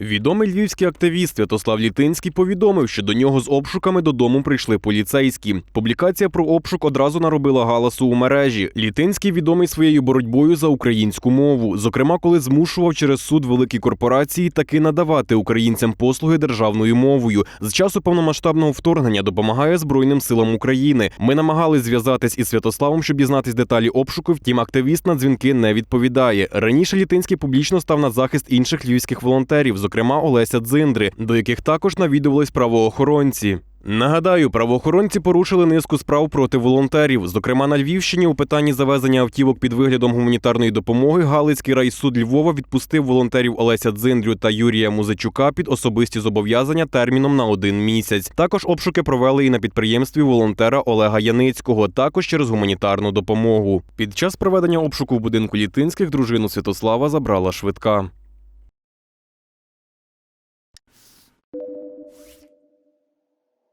Відомий львівський активіст Святослав Літинський повідомив, що до нього з обшуками додому прийшли поліцейські. Публікація про обшук одразу наробила галасу у мережі. Літинський відомий своєю боротьбою за українську мову, зокрема, коли змушував через суд великі корпорації таки надавати українцям послуги державною мовою. З часу повномасштабного вторгнення допомагає Збройним силам України. Ми намагались зв'язатись із Святославом, щоб дізнатись деталі обшуку. Втім, активіст на дзвінки не відповідає. Раніше Літинський публічно став на захист інших львівських волонтерів, зокрема Олеся Дзиндри, до яких також навідувались правоохоронці. Нагадаю, правоохоронці порушили низку справ проти волонтерів. Зокрема, на Львівщині у питанні завезення автівок під виглядом гуманітарної допомоги Галицький райсуд Львова відпустив волонтерів Олеся Дзиндрю та Юрія Музичука під особисті зобов'язання терміном на один місяць. Також обшуки провели і на підприємстві волонтера Олега Яницького, також через гуманітарну допомогу. Під час проведення обшуку в будинку Літинських дружину Святослава забрала швидка. you